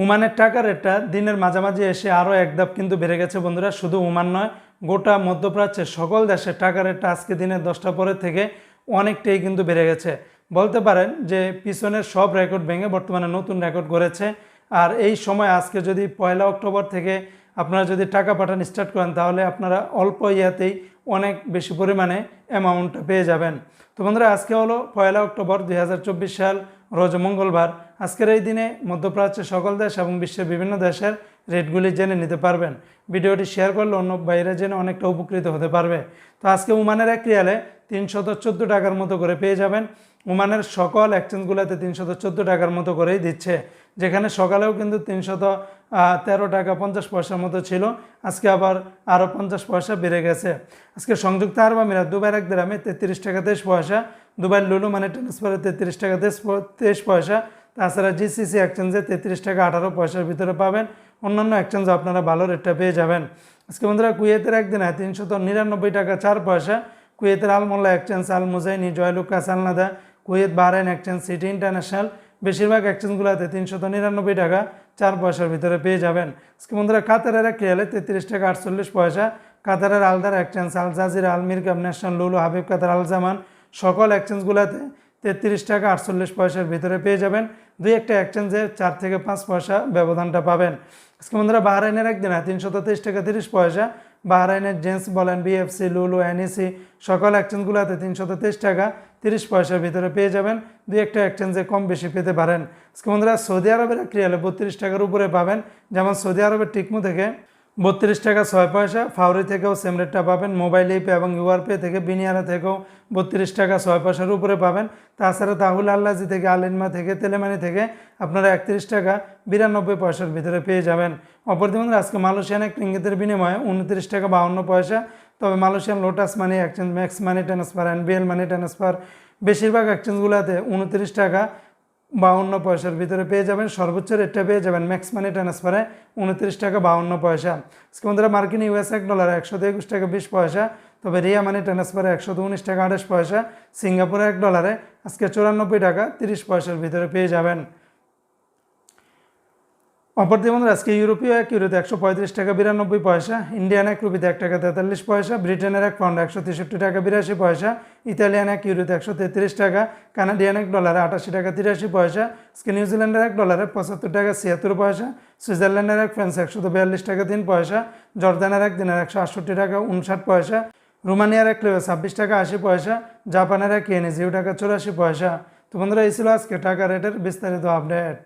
ওমানের টাকা রেটটা দিনের মাঝামাঝি এসে আরও এক ধাপ কিন্তু বেড়ে গেছে বন্ধুরা। শুধু ওমান নয়, গোটা মধ্যপ্রাচ্যের সকল দেশের টাকা রেটটা আজকে দিনের দশটা পরে থেকে অনেকটাই কিন্তু বেড়ে গেছে। বলতে পারেন যে পিছনের সব রেকর্ড ভেঙে বর্তমানে নতুন রেকর্ড করেছে আর এই সময় আজকে যদি পয়লা অক্টোবর থেকে আপনারা যদি টাকা পাঠান স্টার্ট করেন, তাহলে আপনারা অল্প ইয়াতেই অনেক বেশি পরিমাণে অ্যামাউন্টটা পেয়ে যাবেন। তো বন্ধুরা, আজকে হলো পয়লা অক্টোবর দুই হাজার চব্বিশ সাল, রোজ মঙ্গলবার। আজকের এই দিনে মধ্যপ্রাচ্যের সকল দেশ এবং বিশ্বের বিভিন্ন দেশের রেটগুলি জেনে নিতে পারবেন। ভিডিওটি শেয়ার করলে অন্য বাইরে জেনে অনেকটা উপকৃত হতে পারবে। তো আজকে উমানের এক রিয়ালে তিনশত চোদ্দ টাকার মতো করে পেয়ে যাবেন। উমানের সকল এক্সচেঞ্জগুলোতে তিনশত চোদ্দ টাকার মতো করেই দিচ্ছে। যেখানে সকালেও কিন্তু তিনশত তেরো টাকা পঞ্চাশ পয়সার মতো ছিল। আজকে আবার আরও পঞ্চাশ পয়সা বেড়ে গেছে। আজকে সংযুক্ত আরব আমিরাত দুবাইয়ের এক গ্রামে তেত্রিশ টাকা তেইশ পয়সা দুবাই লুলু মানে ট্রান্সফারে তেত্রিশ টাকা তেইশ তেইশ পয়সা তাছাড়া জিসিসি এক্সচেঞ্জে তেত্রিশ টাকা আঠারো পয়সার ভিতরে পাবেন। অন্যান্য এক্সচেঞ্জে আপনারা ভালো রেটটা পেয়ে যাবেন। আজকে বন্ধুরা, কুয়েতের একদিনে তিনশত নিরানব্বই টাকা চার পয়সা। কুয়েতের Almulla exchange Al Muzaini Joyalukkas আলনাদা Kuwait Bahrain exchange city international বেশিরভাগ এক্সচেঞ্জগুলোতে তিনশত নিরানব্বই টাকা চার পয়সার ভিতরে পেয়ে যাবেন। আজকে বন্ধুরা, কাতারের এক রিয়ালে তেত্রিশ টাকা আটচল্লিশ পয়সা। কাতারের Aldar exchange Al Jazeera, Al Mirqab, national, Lulu, Habib Qatar, আল জামান, সকল এক্সচেঞ্জগুলোতে তেত্রিশ টাকা আটচল্লিশ পয়সার ভিতরে পেয়ে যাবেন। দুই একটা এক্সচেঞ্জে চার থেকে পাঁচ পয়সা ব্যবধানটা পাবেন। আজকে বন্ধুরা, বাহরাইনের একদিনে তিনশত তেইশ টাকা তিরিশ পয়সা। বাহরাইনের জেন্স বলেন বিএফসি লুলু এনইসি সকল এক্সচেঞ্জগুলোতে তিনশত তেইশ টাকা তিরিশ পয়সার ভিতরে পেয়ে যাবেন। দুই একটা এক্সচেঞ্জে কম বেশি পেতে পারেন। আজকে বন্ধুরা, সৌদি আরবের এক রিয়ালে বত্রিশ টাকার উপরে পাবেন। যেমন সৌদি আরবের টিকমু থেকে বত্রিশ টাকা ছয় পয়সা, ফাউরি থেকেও সেম রেটটা পাবেন মোবাইল পে এবং ইউআর পে থেকে বিনিয়ারা থেকেও বত্রিশ টাকা ছয় পয়সার উপরে পাবেন। তাছাড়া তাহুল আল্লাজি থেকে আলিনমা থেকে, তেলেমানি থেকে আপনারা একত্রিশ টাকা বিরানব্বই পয়সার ভিতরে পেয়ে যাবেন। অপরদিকে আজকে মালয়েশিয়ান এক রিঙ্গিতের বিনিময়ে উনত্রিশ টাকা বাউন্ন পয়সা। তবে Malaysian Lotus money exchange Max money transfer NBL money transfer বেশিরভাগ এক্সচেঞ্জগুলোতে উনত্রিশ টাকা বাউন্ন পয়সার ভিতরে পেয়ে যাবেন, সর্বোচ্চ রেটটা পেয়ে যাবেন ম্যাক্স মানি ট্রান্সফারে উনত্রিশ টাকা বাউন্ন পয়সা। আজকে বন্ধুরা মার্কিন ইউএস এক ডলার একশো একুশ টাকা বিশ পয়সা, তবে রিয়া মানি ট্রান্সফারে একশো উনিশ টাকা আঠাশ পয়সা, সিঙ্গাপুরে এক ডলারে আজকে চুরানব্বই টাকা তিরিশ পয়সার ভিতরে পেয়ে যাবেন। অপরদিকে বন্ধুরা, আজকে ইউরোপীয় এক ইউরোতে একশো পঁয়ত্রিশ টাকা বিরানব্বই পয়সা, ইন্ডিয়ান এক রুপিতে এক টাকা তেতাল্লিশ পয়সা, ব্রিটেনের এক পাউন্ড একশো তেষট্টি টাকা বিরাশি পয়সা, ইতালিয়ান এক ইউরোতে একশো তেত্রিশ টাকা, কানাডিয়ান এক ডলারে আটাশি টাকা তিরাশি পয়সা, আজকে নিউজিল্যান্ডের এক ডলারে পঁচাত্তর টাকা ছিয়াত্তর পয়সা, সুইজারল্যান্ডের এক ফ্রান্স একশো বিয়াল্লিশ টাকা তিন পয়সা, জর্দানের এক দিনের একশো আটষট্টি টাকা উনষাট পয়সা, রোমানিয়ার এক লিও ছাব্বিশ টাকা আশি পয়সা, জাপানের এক ইয়েনে জিরো টাকা চুরাশি পয়সা। তো বন্ধুরা, এই ছিল আজকে টাকা রেটের বিস্তারিত আপডেট।